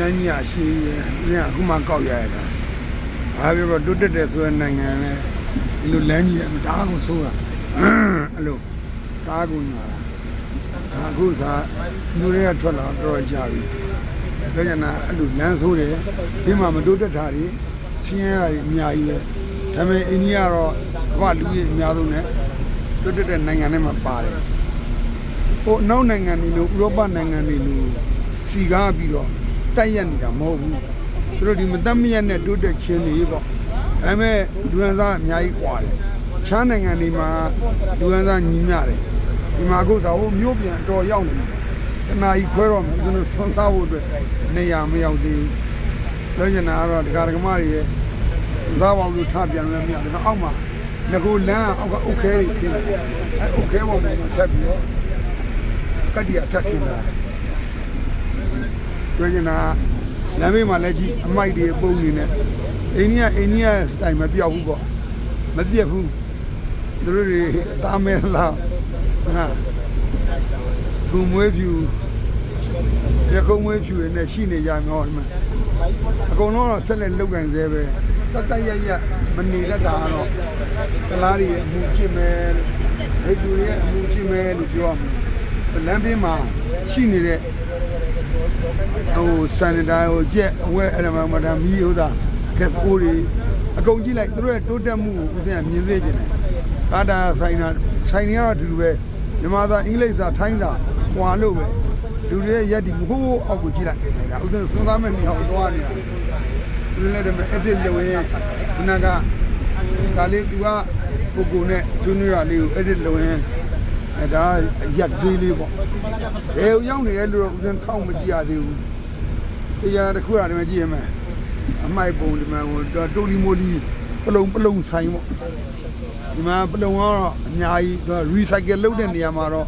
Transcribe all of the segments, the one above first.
လမ်းကြီးအရှိကြီးပဲအခုမှကောက်ရရတာဘာပြောတော့တိုးတက်တယ်ဆိုတဲ့နိုင်ငံနဲ့ဒီလိုလမ်းကြီးကဒါကိုဆိုးတာအဲ့လိုဒါကိုနာတာဒါအခုစားလူတွေကထွက်လာတော့ကြာပြီပြောကြတာအဲ့လိုလမ်းဆိုးတယ်ဒီမှာမတိုးတက်တာတွေချင်းရတာတွေအများကြီးပဲဒါပေမဲ့အိန္ဒိယကတော့ကမ္ဘာလူကြီးအများဆုံးနဲ့တိုးတက်တဲ့နိုင်ငံတွေမှာပါတယ်ဟိုနောက်နိုင်ငံတွေလိုဥရောပနိုင်ငံတွေလိုစီကားပြီးတော့ တိုက်ရက်နေတာမဟုတ်ဘူးသူတို့ဒီမတတ်မရက်နဲ့တိုးတက်ခြင်းတွေပေါ့ဒါပေမဲ့လူရန်သားအများကြီးကွာတယ်ချားနိုင်ငံတွေမှာလူရန်သားညီမျှတယ်ဒီမှာအခုတော့မျိုးပြန်အတော်ရောက်နေတယ်တနာကြီးခွဲတော့မယ်သူတို့ဆွန်စားဖို့အတွက်နေရာမရောက်သေးဘူးပြောချင်တာကတော့ဒကာဒကမတွေရဲ့စားပေါင်းလို့ထပြန်လည်းမရဘူးအောက်မှာငကိုလမ်းအောက်ကအိုခဲတွေခင်းတယ်အဲအိုခဲပေါ်မှာထပ်ပြီးတော့ကတ္တိယထပ်ခင်းတာ ပြောချင်တာလမ်းမေးမှာလည်းကြည့်အမိုက်တွေပုံနေနေအိန္ဒိယအိန္ဒိယစတိုင်မပြောက်ဘူးပေါ့မပြတ်ဘူးသူတို့တွေအသားမဲလားဟာသူမွေးဖြူရကုံမွေးဖြူရနဲ့ရှိနေကြမှာဒီမှာအကုန်လုံးတော့ဆက်လက်လုပ်ကန်သေးပဲတတ်တရရမနေတတ်တာတော့ကလားတွေအမှုချစ်မယ်ဟိတ်သူတွေရဲ့အမှုချစ်မယ်လို့ပြောရမယ်လမ်းဘေးမှာရှိနေတဲ့ ဟိုစန်တာဟိုကြက်အဝဲအဲ့ဒါမှမတာမီးဟိုတာဂက်စ်အိုးတွေအကုန်ကြည့်လိုက်သူတို့ရဲ့တိုးတက်မှုကိုဦးစင်ကမြင်စေချင်တယ်ကာတာဆိုင်တာဆိုင်နေကတော့အတူတူပဲမြန်မာသားအင်္ဂလိပ်စာထိုင်းစာဟွာလို့ပဲလူတွေရဲ့ရက်ဒီမဟုတ်အောက်ကိုကြည့်လိုက်ဒါဦးစင်စွန်းသားမဲ့နေအောင်သွားနေတာဒီနေ့တည်းအတစ်လို့ရင်ခုနကဒါလေးသူကကိုကိုနဲ့ဆွေးနွေးရလေးကိုအတစ်လို့ရင် အဲဒါရက်သေးလေးပေါ့ဘယ်ရောက်နေလဲလို့ဦးစင်ထောက်မကြည့်ရသေးဘူးတရားတစ်ခုရတယ်မကြည့်ရမယ်အမိုက်ပုံဒီမှာဟိုတိုလီမိုလီပလုံပလုံဆိုင်ပေါ့ဒီမှာပလုံကတော့အများကြီးသူ recycle လုပ်တဲ့နေရာမှာတော့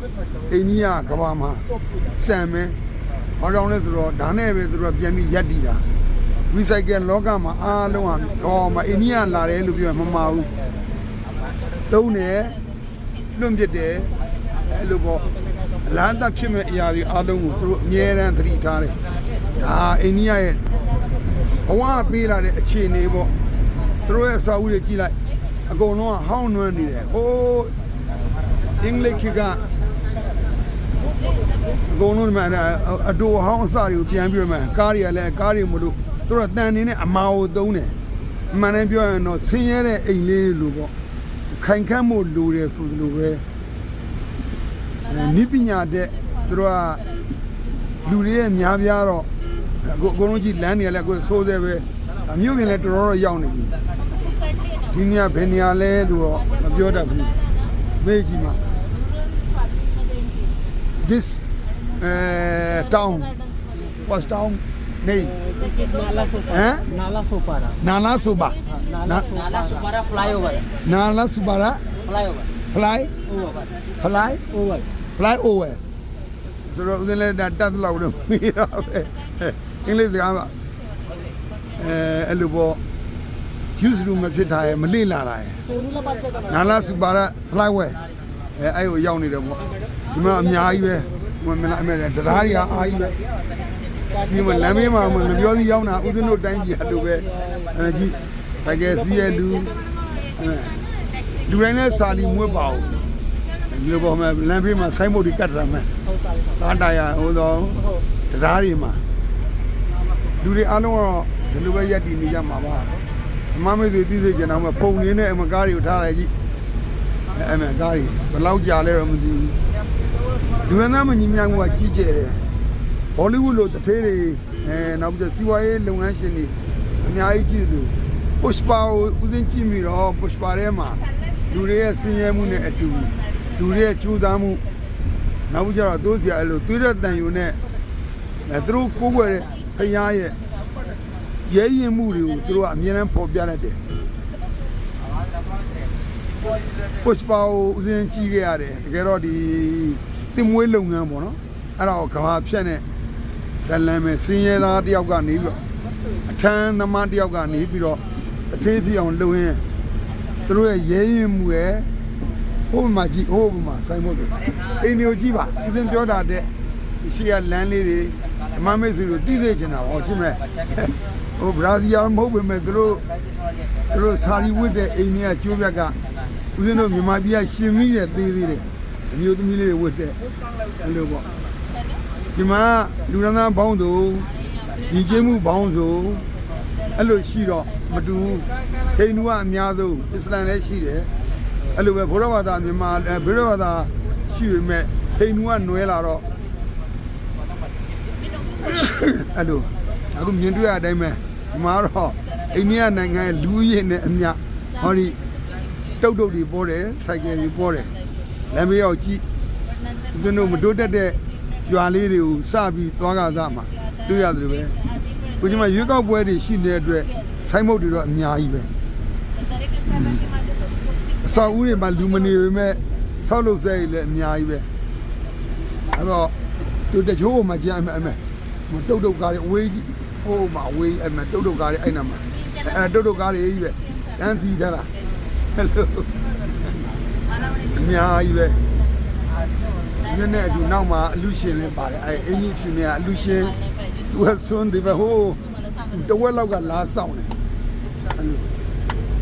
အိန္ဒိယကဘာမှာစံမယ်ဘာကြောင့်လဲဆိုတော့ဒါနဲ့ပဲသူတို့ပြန်ပြီးရက်တည်တာ recycle လောကမှာအားလုံးဟာတော့မအိန္ဒိယလာတယ်လို့ပြောရင်မမှားဘူးတုံးတယ်လွန့်ပစ်တယ် အဲ့လိုပေါ့အလားတဖြစ်မဲ့အရာတွေအားလုံးကိုသူတို့အမြဲတမ်းသတိထားတယ်ဒါအိန္ဒိယရဲ့ဘဝပေးလာတဲ့အခြေအနေပေါ့သူတို့ရဲ့အစာအုပ်တွေကြည့်လိုက်အကုန်လုံးကဟောင်းနှွမ်းနေတယ်ဟိုးအင်္ဂလိပ်ခေတ်ကအကုန်လုံးဒီမှာအတူအဟောင်းအစတွေကိုပြန်ပြီးတော့မှကားတွေကလည်းကားတွေမလို့သူတို့တန်နေနဲ့အမာကိုသုံးတယ်အမှန်တမ်းပြောရင်တော့ဆင်းရဲတဲ့အိမ်လေးလိုပေါ့ခိုင်ခန့်မှုလိုတယ်ဆိုလိုပဲ နိပညာတဲ့သူတို့ကလူတွေရဲ့များပြားတော့အခုအကုန်လုံးကြည့်လမ်းတွေကလည်းအခုဆိုးသေးပဲအမျိုးပြင်လည်းတော်တော်ရောက်နေပြီဒီညဘယ်နေရာလဲလို့တော့မပြောတတ်ဘူးမေးကြည့်မှာ this uh, town was town name Nala Sopara. Eh? Nala Sopara. Nana Suba Nala Nala Supara flyover. Nana Subara Flyover. fly Over. fly Over. Fly over ဆိုတော့ဦးဇင်းလည်းဒါတတ်လောက်တော့မိတာပဲအင်္ဂလိပ်စကားကအဲအဲ့လိုပေါ့ use လို့မဖြစ်တာရယ်မလေ့လာတာရယ် Sonu la parte ka နာလာစပါရဖလိုက်ဝဲအဲအဲ့ကိုရောက်နေတယ်ပေါ့ဒီမှာအများကြီးပဲဟိုမလားအမေတရားတွေအားကြီးပဲဒီမှာလမ်းမေးမှာမပြောသေးရောက်တာဥစဉ်တို့တိုင်းပြည်အတူပဲအဲကြီးဘယ်ကစီးရဲ့လူအဲလူတိုင်းနဲ့စာလီမွေးပါဘူး ဒီလိုပေါ့မယ်လမ်းမေးမှာဆိုင်းဘုတ်တွေကတ်ရမယ်ကားတရာဟိုတော့တရားတွေမှာလူတွေအားလုံးကတော့ဒီလိုပဲရက်တည်နေကြမှာပါအမမေးစီသိစေချင်တော့မဖုန်နေနဲ့အမကားတွေကိုထားလိုက်ကြည့်အဲအမကားတွေဘယ်လောက်ကြာလဲတော့မသိဘူးလူရသားမညီမြမှုကကြီးကျယ်တယ်ဘောလိဝုဒ်လိုတထေးတွေအဲနောက်ပြီးတော့စီဝါရေးလုပ်ငန်းရှင်တွေအများကြီးကြည့်တယ်ပုရှပါကိုဦးစင်းကြည့်မိတော့ပုရှပါထဲမှာလူတွေရဲ့ဆင်းရဲမှုနဲ့အတူ လူတွေရဲ့ကြိုးစားမှုနောက်ပြီးကြတော့သူတို့စီအဲ့လိုတွေးတဲ့တန်ယူနဲ့အဲသူတို့ကိုးကွယ်တဲ့ဖရားရဲ့ရဲရင်မှုတွေကိုသူတို့ကအမြဲတမ်းပေါ်ပြတတ်တယ်ပုရှပါကိုဦးစင်းကြည့်ခဲ့ရတယ်တကယ်တော့ဒီတင်မွေးလုပ်ငန်းပေါ့နော်အဲ့ဒါကိုကဘာဖြတ်နဲ့ဇလန်မဲ့စင်းရဲသားတယောက်ကနေပြီးတော့အထမ်းသမားတယောက်ကနေပြီးတော့တထေးဖြစ်အောင်လုပ်ရင်းသူတို့ရဲ့ရဲရင်မှုရဲ့ ဟိုမှာကြည့်ဟိုမှာဆိုင်ဖို့တယ်အိမ်တွေကိုကြည့်ပါဦးစင်းပြောတာတဲ့ရှေ့ကလမ်းလေးတွေဓမ္မမိတ်ဆွေတို့တည်သေးချင်တာဟောရှင်းမဲ့ဟိုဘရာဇီးယာမဟုတ်ပေမဲ့သူတို့သူတို့စာရီဝတ်တဲ့အိမ်ကြီးကကျိုးပြက်ကဦးဇင်းတို့မြန်မာပြည်ကရှင်မိတဲ့သေးသေးတယ်အမျိုးသမီးလေးတွေဝတ်တဲ့အဲ့လိုပေါ့ဒီမှာလူရန်သားဘောင်းသူဒီကျေးမှုဘောင်းဆိုအဲ့လိုရှိတော့မတူဘူးဟိန္ဒူကအများဆုံးအစ္စလမ်လည်းရှိတယ် အဲ့လိုပဲဘုရားဘာသာမြန်မာအဲဘုရားဘာသာရှိပေမဲ့ဟိန္ဒူကနွယ်လာတော့အဲ့လိုအခုမြင်တွေ့ရတဲ့အတိုင်းပဲဒီမှာတော့အိန္ဒိယနိုင်ငံရဲ့လူဦးရေနဲ့အမျှဟောဒီတုတ်တုတ်တွေပေါ်တယ်စိုက်ကယ်တွေပေါ်တယ်လမ်းဘေးရောက်ကြည့်ဦးဇင်းတို့မတိုးတက်တဲ့ရွာလေးတွေကိုစပြီးသွားကစားမှာတွေ့ရတယ်လို့ပဲကိုကြီးမရွေးကောက်ပွဲတွေရှိနေတဲ့အတွက်ဆိုင်းမုတ်တွေတော့အများကြီးပဲ အဆောက်အဦတွေမှာလူမနေပေမဲ့ဆောက်လုပ်ဆဲတွေလည်းအများကြီးပဲအဲ့တော့တို့တချို့မှကြမ်းအမဲမတုတ်တုတ်ကားတွေအဝေးကြီးဟိုမှာအဝေးအဲ့မှာတုတ်တုတ်ကားတွေအဲ့နာမှာအဲတုတ်တုတ်ကားတွေကြီးပဲတန်းစီထားတာဟယ်လိုအများကြီးပဲဒီနေ့အတူနောက်မှာအလူရှင်လည်းပါတယ်အဲအင်ကြီးဖြစ်နေအလူရှင်သူကစွန်းဒီဘဟိုတဝက်လောက်ကလာဆောင်တယ်အဲ့လို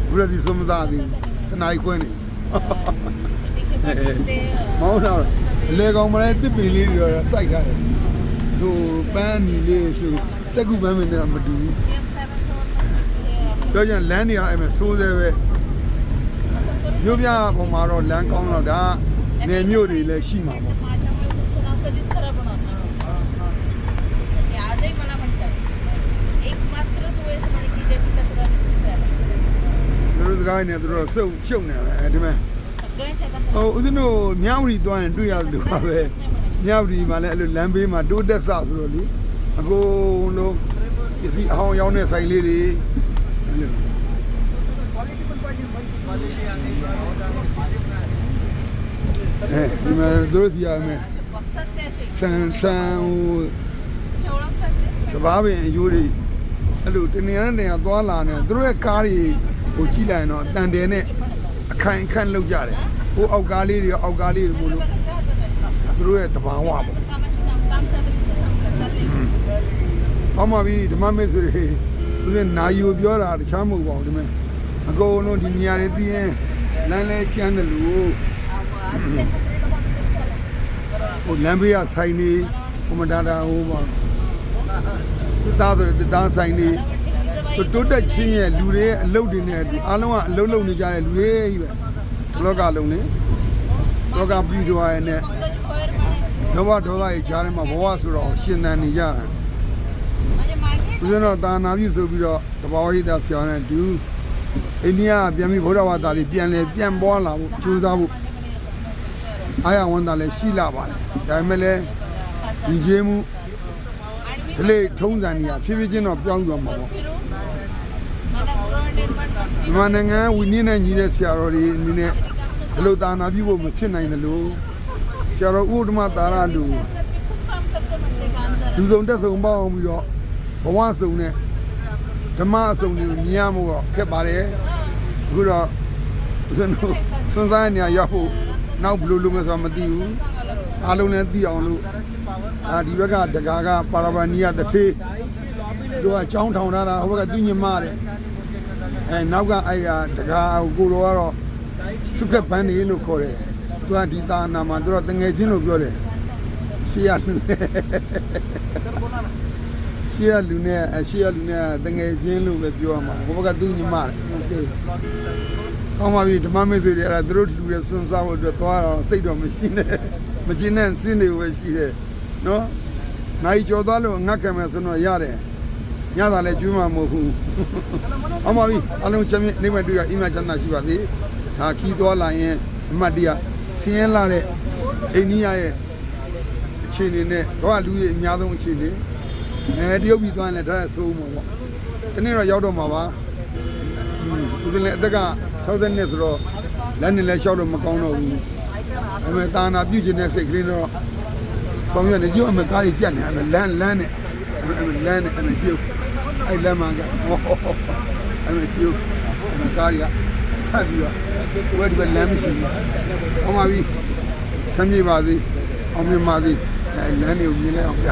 ဘုရားစီစုံစားသည် တနားခွင်းနေမောင်းတော့အလေကောင်မလေးတစ်ပင်လေးတွေတော့စိုက်ထားတယ်တို့ပန်းနီလေးဆိုစက်ကူပန်းမင်းနဲ့မတူဘူးပြောကြလမ်းနေရအဲ့မဲ့စိုးသေးပဲမြို့ပြပုံမှာတော့လမ်းကောင်းတော့ဒါနေမြို့တွေလည်းရှိမှာပေါ့ စကားနဲ့သူတို့စုပ်ရှုပ်နေတာအဲဒီမဲ့ဟိုဦးဇင်းတို့မြောက်ရီသွားရင်တွေ့ရလို့ပါပဲမြောက်ရီမှာလည်းအဲ့လိုလမ်းဘေးမှာတိုးတက်ဆဆိုတော့လေအကုန်လုံးပစ္စည်းအဟောင်းရောင်းတဲ့ဆိုင်လေးတွေအဲ့လိုအဲဒီမှာသူတို့စီရမယ်ဆန်ဆန်ဟိုစပားပင်အယိုးတွေအဲ့လိုတနေရနေရသွားလာနေသူတို့ရဲ့ကားတွေ ကိုကြည့်လိုက်ရင်တော့တန်တယ်နဲ့အခိုင်အခန့်လောက်ကြတယ်ဟိုအောက်ကားလေးတွေရောအောက်ကားလေးတွေမို့လို့သူတို့ရဲ့တဘာဝပေါ့ပါမပြီဓမ္မမေဆိုရင်သူကနာယူပြောတာတခြားမဟုတ်ပါဘူးဒီမဲ့အကုန်လုံးဒီနေရာတွေသိရင်လမ်းလဲကျန်းတယ်လို့ဟိုလမ်းဘေးကဆိုင်နေကွန်မန်ဒါတာဟိုပါတစ်သားဆိုရင်တစ်သားဆိုင်နေ တိုးတက်ချင်းရဲ့လူတွေရဲ့အလုပ်တွေနဲ့အားလုံးကအလုပ်လုပ်နေကြတဲ့လူတွေကြီးပဲဘလော့ကလုံးနေဘလော့ကပြီးသွားရတဲ့ဒေါဘဒေါသရဲ့ကြားထဲမှာဘဝဆိုတော့ရှင်သန်နေကြတာဦးဇင်းတော်တာနာပြုဆိုပြီးတော့တဘာဝဟိတဆရာနဲ့တူအိန္ဒိယပြန်ပြီးဗုဒ္ဓဘာသာတွေပြန်လဲပြန်ပွားလာဖို့ကြိုးစားဖို့အာရဝန်တာလည်းရှိလာပါတယ်ဒါပေမဲ့လည်းဒီကျေးမှုဒလေထုံးစံကြီးကဖြည်းဖြည်းချင်းတော့ပြောင်းသွားမှာပေါ့ မြန်မာနိုင်ငံဝီနည်းနဲ့ညီတဲ့ဆရာတော်တွေအနေနဲ့အလို့တာနာပြုဖို့မဖြစ်နိုင်တယ်လို့ဆရာတော်ဥဒ္ဓမတာရလူလူစုံတက်စုံပေါအောင်ပြီးတော့ဘဝစုံနဲ့ဓမ္မအစုံတွေကိုမြင်ရမှုတော့ခက်ပါတယ်အခုတော့ဦးဇင်းတို့စွန့်စားနေရရောက်ဖို့နောက်ဘလို့လုံးမဆိုမသိဘူးအားလုံးလည်းသိအောင်လို့အာဒီဘက်ကတကာကပါရဗာနီယာတထေးသူကအချောင်းထောင်ထားတာဟိုဘက်ကသူညမတဲ့ အဲနောက်ကအဲ့ရတကာကိုကိုတော်ကတော့စုခက်ပန်းနေလို့ခေါ်တယ်သူကဒီတာနာမှာသူတော့တငယ်ချင်းလို့ပြောတယ်ရှေ့ရလူနဲ့ရှေ့ရလူနဲ့အရှေ့ရလူနဲ့တငယ်ချင်းလို့ပဲပြောရမှာဟိုဘက်ကသူညမတဲ့โอเคကောင်းပါပြီဓမ္မမေဆွေတွေအဲ့ဒါသူတို့လူတွေစွန့်စားဖို့အတွက်သွားတော့စိတ်တော့မရှိနဲ့မကျင်းနဲ့စင်းတွေပဲရှိတယ်နော်နိုင်ကြော်သွားလို့ငတ်ခံမယ်ဆိုတော့ရတယ် ညသာလဲကျွေးမှာမဟုတ်ဘူးဟောပါပြီအလုံးချမ်းမြေနေမတွေ့ရအိမ်မချမ်းသာရှိပါသေးဒါခီးသွားလာရင်အမတ်တရဆင်းရဲလာတဲ့အိန္ဒိယရဲ့အခြေအနေနဲ့တော့လူကြီးအများဆုံးအခြေအနေအဲတရုတ်ပြည်သွားရင်လည်းဒါရဆိုးမှာပေါ့ဒီနေ့တော့ရောက်တော့မှာပါဦးစင်လည်းအသက်က60နှစ်ဆိုတော့လက်နဲ့လည်းရှောက်လို့မကောင်းတော့ဘူးအမေတာနာပြုတ်ခြင်းတဲ့စိတ်ကလေးတော့ဆောင်ရွက်နေကြည့်အမေကားကြီးကြက်နေအမေလမ်းလမ်းနဲ့အမေလမ်းနဲ့အမေပြုတ် အဲ့လမ်းမှာကဟောအမေပြုတ်အမေကားကြီးကထပ်ပြီးတော့ဝဲဒီပဲလမ်းမရှိဘူးဟောမှာပြီချမ်းမြေပါစေအောင်မြင်ပါစေအဲလမ်းတွေကိုမြင်လဲအောင်ပြ